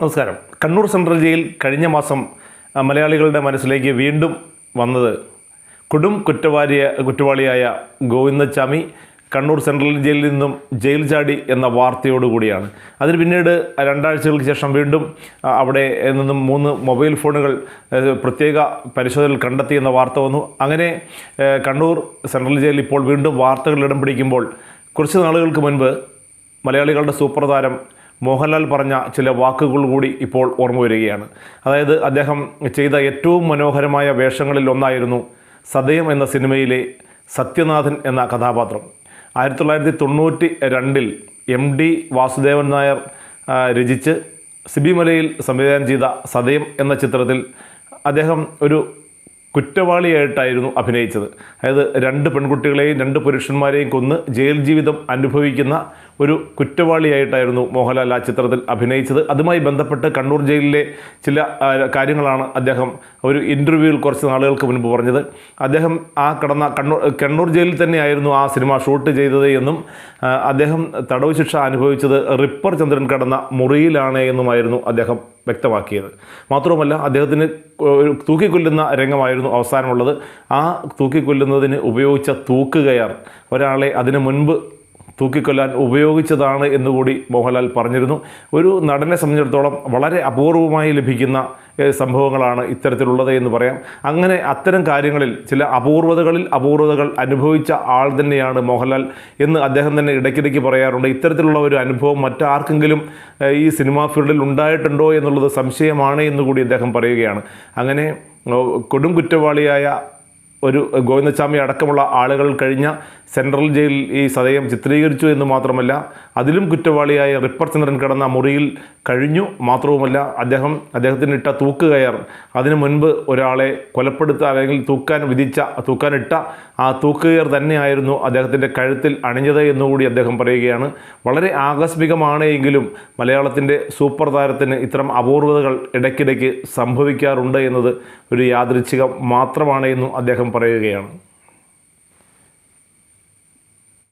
നമസ്കാരം. Kannur central jail കഴിഞ്ഞ മാസം മലയാളികളുടെ മനസ്സിലേക്ക് വീണ്ടും വന്നത് കൊടും കുറ്റവാരിയ കുറ്റവാളിയായ ഗോവിന്ദച്ചാമി കണ്ണൂർ സെൻട്രൽ ജയിലിൽ നിന്നും ജയിൽ ചാടി എന്ന വാർത്തയോടുകൂടിയാണ്. അതിന് പിന്നീട് രണ്ടാഴ്ചകൾക്ക് ശേഷം വീണ്ടും അവിടെ നിന്നും മൂന്ന് മൊബൈൽ ഫോണുകൾ പ്രത്യേക പരിശോധനയിൽ കണ്ടെത്തി എന്ന വാർത്ത വന്നു. അങ്ങനെ കണ്ണൂർ സെൻട്രൽ ജയിലിൽ ഇപ്പോൾ വീണ്ടും വാർത്തകൾ ഇടം പിടിക്കുമ്പോൾ കുറച്ച് നാളുകൾക്ക് മുൻപ് മലയാളികളുടെ സൂപ്പർ താരം മോഹൻലാൽ പറഞ്ഞ ചില വാക്കുകൾ കൂടി ഇപ്പോൾ ഓർമ്മ വരികയാണ്. അതായത് അദ്ദേഹം ചെയ്ത ഏറ്റവും മനോഹരമായ വേഷങ്ങളിൽ ഒന്നായിരുന്നു സദയം എന്ന സിനിമയിലെ സത്യനാഥൻ എന്ന കഥാപാത്രം. ആയിരത്തി തൊള്ളായിരത്തി തൊണ്ണൂറ്റി രണ്ടിൽ എം ഡി വാസുദേവൻ നായർ രചിച്ച് സിബിമലയിൽ സംവിധാനം ചെയ്ത സദയം എന്ന ചിത്രത്തിൽ അദ്ദേഹം ഒരു കുറ്റവാളിയായിട്ടായിരുന്നു അഭിനയിച്ചത്. അതായത് രണ്ട് പെൺകുട്ടികളെയും രണ്ട് പുരുഷന്മാരെയും കൊന്ന് ജയിൽ ജീവിതം അനുഭവിക്കുന്ന ഒരു കുറ്റവാളിയായിട്ടായിരുന്നു മോഹൻലാൽ ആ ചിത്രത്തിൽ അഭിനയിച്ചത്. അതുമായി ബന്ധപ്പെട്ട് കണ്ണൂർ ജയിലിലെ ചില കാര്യങ്ങളാണ് അദ്ദേഹം ഒരു ഇന്റർവ്യൂവിൽ കുറച്ച് നാളുകൾക്ക് മുൻപ് പറഞ്ഞത്. അദ്ദേഹം ആ കടന്ന കണ്ണൂർ കണ്ണൂർ ജയിലിൽ തന്നെയായിരുന്നു ആ സിനിമ ഷൂട്ട് ചെയ്തത് എന്നും അദ്ദേഹം തടവ് ശിക്ഷ അനുഭവിച്ചത് റിപ്പർ ചന്ദ്രൻ കടന്ന മുറിയിലാണ് എന്നുമായിരുന്നു അദ്ദേഹം വ്യക്തമാക്കിയത്. മാത്രവുമല്ല അദ്ദേഹത്തിന് ഒരു തൂക്കിക്കൊല്ലുന്ന രംഗമായിരുന്നു അവസാനമുള്ളത്. ആ തൂക്കിക്കൊല്ലുന്നതിന് ഉപയോഗിച്ച തൂക്കുകയർ ഒരാളെ അതിനു മുൻപ് തൂക്കിക്കൊല്ലാൻ ഉപയോഗിച്ചതാണ് എന്നുകൂടി മോഹൻലാൽ പറഞ്ഞിരുന്നു. ഒരു നടനെ സംബന്ധിച്ചിടത്തോളം വളരെ അപൂർവമായി ലഭിക്കുന്ന സംഭവങ്ങളാണ് ഇത്തരത്തിലുള്ളത് എന്ന് പറയാം. അങ്ങനെ അത്തരം കാര്യങ്ങളിൽ ചില അപൂർവതകളിൽ അപൂർവതകൾ അനുഭവിച്ച ആൾ തന്നെയാണ് മോഹൻലാൽ എന്ന് അദ്ദേഹം തന്നെ ഇടയ്ക്കിടയ്ക്ക് പറയാറുണ്ട്. ഇത്തരത്തിലുള്ള ഒരു അനുഭവം മറ്റാർക്കെങ്കിലും ഈ സിനിമാ ഫീൽഡിൽ ഉണ്ടായിട്ടുണ്ടോ എന്നുള്ളത് സംശയമാണ് എന്നുകൂടി അദ്ദേഹം പറയുകയാണ്. അങ്ങനെ കൊടും കുറ്റവാളിയായ ഒരു ഗോവിന്ദസ്വാമി അടക്കമുള്ള ആളുകൾ കഴിഞ്ഞ സെൻട്രൽ ജയിലിൽ ഈ സതയം ചിത്രീകരിച്ചു എന്ന് മാത്രമല്ല അതിലും കുറ്റവാളിയായ റിപ്പർ ചന്ദ്രൻ കിടന്ന മുറിയിൽ കഴിഞ്ഞു മാത്രവുമല്ല അദ്ദേഹം അദ്ദേഹത്തിന് ഇട്ട തൂക്കുകയർ. അതിനു മുൻപ് ഒരാളെ കൊലപ്പെടുത്തുക അല്ലെങ്കിൽ തൂക്കാൻ വിധിച്ച തൂക്കാനിട്ട ആ തൂക്കുകയർ തന്നെയായിരുന്നു അദ്ദേഹത്തിന്റെ കഴുത്തിൽ അണിഞ്ഞത് എന്നുകൂടി അദ്ദേഹം പറയുകയാണ്. വളരെ ആകസ്മികമാണ് എങ്കിലും മലയാളത്തിന്റെ സൂപ്പർ താരത്തിന് ഇത്തരം അപൂർവതകൾ ഇടയ്ക്കിടയ്ക്ക് സംഭവിക്കാറുണ്ട് എന്നത് ഒരു യാദൃച്ഛികം മാത്രമാണ് എന്നും അദ്ദേഹം പറയുകയാണ്.